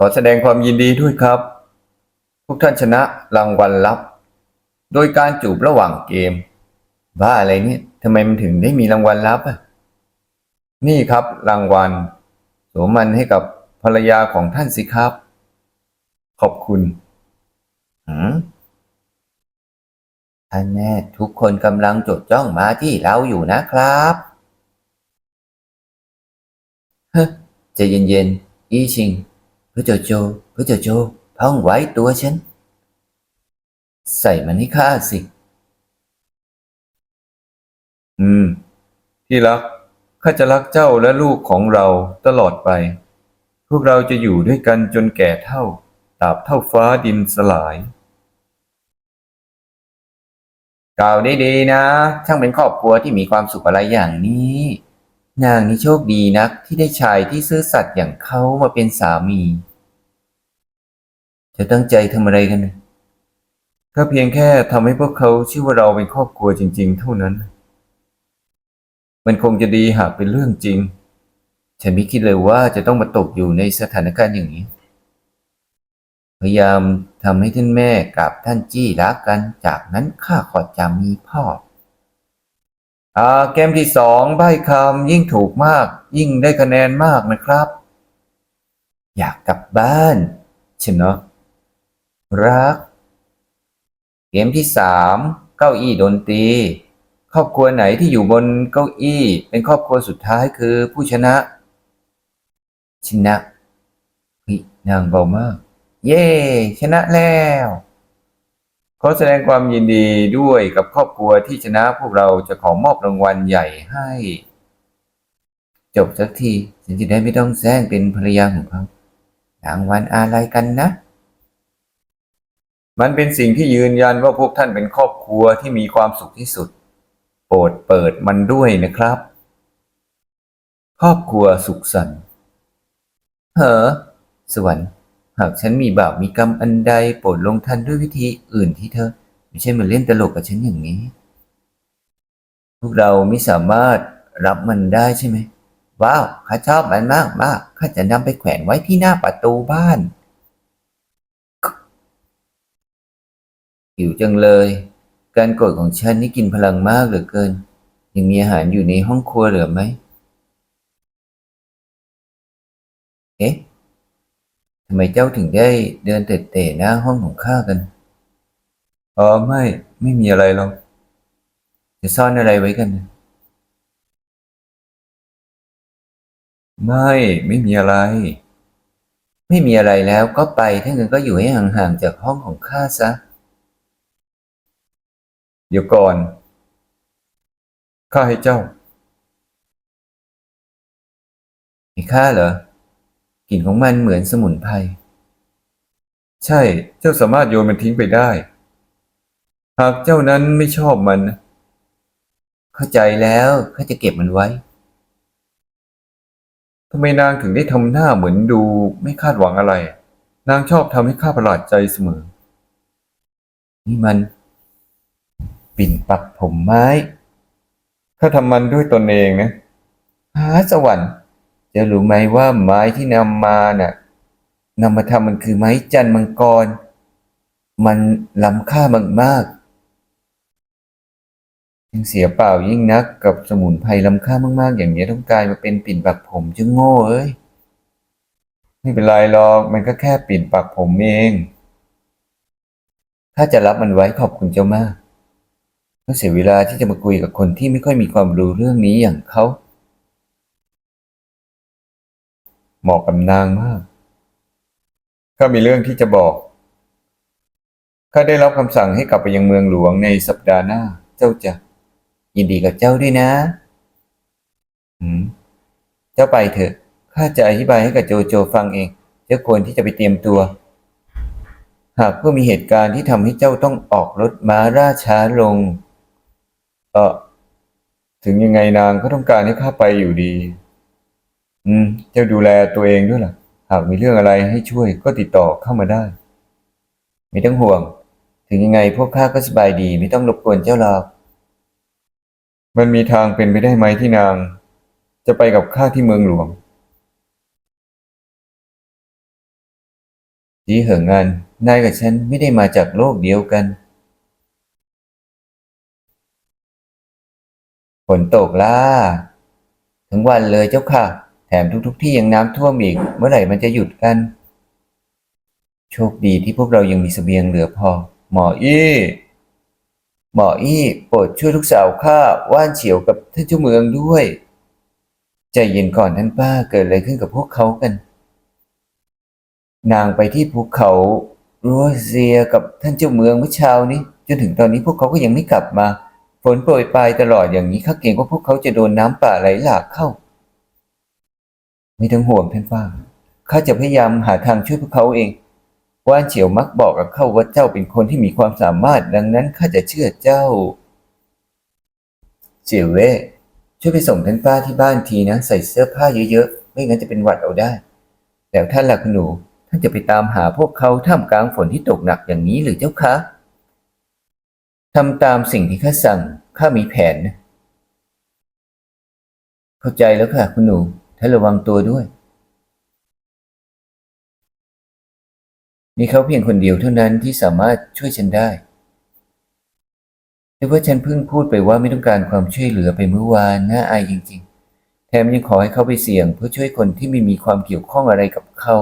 ขอแสดงความยินดีด้วยครับทุกท่านชนะรางวัลลับ โดยการจูบระหว่างเกมบ้าอะไรเนี่ยทำไมมันถึงได้มีรางวัลลับอะนี่ครับรางวัลสวมมันให้กับภรรยาของท่านสิครับ ขอบคุณหืมท่านแม่ทุกคนกำลังจดจ้องมาที่เราอยู่นะครับเฮ้ใจเย็นๆ อีชิง เพื่อเจ้าโจเพื่อเจ้าโจท่องไว้ตัวฉัน ใส่มันให้ข้าสิ อืม ที่รัก ข้าจะรักเจ้าและลูกของเราตลอดไป พวกเราจะอยู่ด้วยกันจนแก่เท่าตราบเท่าฟ้าดินสลาย กล่าวได้ดีนะ ช่างเป็นครอบครัวที่มีความสุขอะไรอย่างนี้ นางนี่โชคดีนักที่ได้ชายที่ซื่อสัตย์อย่างเขามาเป็นสามี จะตั้งใจทำอะไรกันก็เพียงแค่ทำให้พวกเขาชื่อว่าเราเป็นครอบครัวจริง ๆ เท่านั้น มันคงจะดีหากเป็นเรื่องจริง ฉันไม่คิดเลยว่าจะต้องมาตกอยู่ในสถานการณ์อย่างนี้ พยายามทำให้ท่านแม่กับท่านจี้รักกัน จากนั้นข้าขอจะมีพ่ออ่าเกมที่สองใบคำยิ่งถูกมาก ยิ่งได้คะแนนมากนะครับ อยากกลับบ้านใช่เนาะ รัก เกมที่สามเก้าอี้ดนตรี ครอบครัวไหนที่อยู่บนเก้าอี้ เป็นครอบครัวสุดท้ายคือผู้ชนะ ชนะเฮ้ยนางเบามาก เย้ชนะแล้วขอแสดงความยินดีด้วยกับครอบครัวที่ชนะพวกเราจะขอมอบรางวัลใหญ่ให้ จบสักทีฉันจะได้ไม่ต้องแซงเป็นภรรยาของเขารางวัลอะไรกันนะ มันเป็นสิ่งที่ยืนยันว่าพวกท่านเป็นครอบครัวที่มีความสุขที่สุด โปรดเปิดมันด้วยนะครับ ครอบครัวสุขสันต์เหอสวรรค์ หากฉันมีบาปมีกรรมอันใดโปรดลงทันด้วยวิธีอื่นที่เธอ ไม่ใช่มาเล่นตลกกับฉันอย่างนี้ พวกเราไม่สามารถรับมันได้ใช่ไหมว้าวข้าชอบมันมากมากข้าจะนำไปแขวนไว้ที่หน้าประตูบ้าน หิวจังเลย การกรธของฉันนี่กินพลังมากเหลือเกิน ยังมีอาหารอยู่ในห้องครัวเหลือไหม เอ๊ะทำไมเจ้าถึงได้เดินเตะๆหน้าห้องของข้ากันอ๋อไม่ ไม่มีอะไรหรอก จะซ่อนอะไรไว้กัน ไม่ ไม่มีอะไร ไม่มีอะไรแล้วก็ไป ถ้าเงั้นก็อยู่ให้ห่างๆจากห้องของข้าซะ เดี๋ยวก่อน ข้าให้เจ้าให้ข้าเหรอ กลิ่นของมันเหมือนสมุนไพร ใช่ เจ้าสามารถโยนมันทิ้งไปได้ หากเจ้านั้นไม่ชอบมันนะเข้าใจแล้วข้าจะเก็บมันไว้ ทำไมนางถึงได้ทำหน้าเหมือนดูไม่คาดหวังอะไร นางชอบทำให้ข้าประหลาดใจเสมอ นี่มัน ปิ่นปักผมไม้ข้าทำมันด้วยตนเองนะหาสวรรค์จะรู้ไหมว่าไม้ที่นำมาน่ะนำมาทำมันคือไม้จันมังกร มันล้ำค่ามากๆยังเสียเปล่ายิ่งนักกับสมุนไพรล้ำค่ามาก ๆ อย่างนี้ยต้องกลายมาเป็นปิ่นปักผมจึงโง่เอ้ยไม่เป็นไรหรอกมันก็แค่ปิ่นปักผมเอง ถ้าจะรับมันไว้ขอบคุณเจ้ามาก ก็เสียเวลาที่จะมาคุยกับคนที่ไม่ค่อยมีความรู้เรื่องนี้อย่างเขาเหมาะกับนางมากข้ามีเรื่องที่จะบอกข้าได้รับคำสั่งให้กลับไปยังเมืองหลวงในสัปดาห์หน้า เจ้าจะยินดีกับเจ้าด้วยนะหืมเจ้าไปเถอะข้าจะอธิบายให้กับโจโจฟังเองเจ้าควรที่จะไปเตรียมตัว หากเพื่อมีเหตุการณ์ที่ทำให้เจ้าต้องออกรถม้าล่าช้าลง เออถึงยังไงนางก็ต้องการให้ข้าไปอยู่ดี อืม เจ้าดูแลตัวเองด้วยล่ะ หากมีเรื่องอะไรให้ช่วยก็ติดต่อเข้ามาได้ ไม่ต้องห่วง ถึงยังไงพวกข้าก็สบายดี ไม่ต้องรบกวนเจ้าหรอกมันมีทางเป็นไปได้ไหมที่นาง จะไปกับข้าที่เมืองหลวงจีเหอะงานนายกับฉันไม่ได้มาจากโลกเดียวกัน ฝนตกล่าทั้งวันเลยเจ้าค่ะ แถมทุกๆทที่ยังน้ำท่วมอีก เมื่อไหร่มันจะหยุดกัน โชคดีที่พวกเรายังมีเสบียงเหลือพอ หมออี้หมออี้โปรดช่วยลูกสาวข้าว่านเฉียวกับท่านเจ้าเมืองด้วย ใจเย็นก่อนท่านป้าเกิดอะไรขึ้นกับพวกเขากัน นางไปที่ภูเขารัวเซียกับท่านเจ้าเมืองเมื่อเช้านี้จนถึงตอนนี้พวกเขาก็ยังไม่กลับมา นโปรยปลายตลอดอย่างนี้ข้าเกรงว่าพวกเขาจะโดนน้ำป่าไหลหลากเข้า ไม่ต้องห่วงท่านป้าข้าจะพยายามหาทางช่วยพวกเขาเอง ว่านเฉียวมักบอกกับข้าว่าเจ้าเป็นคนที่มีความสามารถดังนั้นข้าจะเชื่อเจ้า เจียวเว่ช่วยไปส่งท่านป้าที่บ้านทีนะใส่เสื้อผ้าเยอะๆ ไม่งั้นจะเป็นหวัดเอาได้ แล้วท่านล่ะคุณหนูท่านจะไปตามหาพวกเขาท่ามกลางฝนที่ตกหนักอย่างนี้หรือเจ้าคะ ทำตามสิ่งที่ข้าสั่ง ข้ามีแผนนะ เข้าใจแล้วค่ะ คุณหนูท่านระวังตัวด้วย มีเขาเพียงคนเดียวเท่านั้นที่สามารถช่วยฉันได้แต่ว่าฉันเพิ่งพูดไปว่าไม่ต้องการความช่วยเหลือไปเมื่อวานน่าอายจริง ๆ แถมยังขอให้เขาไปเสี่ยงเพื่อช่วยคนที่ไม่มีความเกี่ยวข้องอะไรกับเขา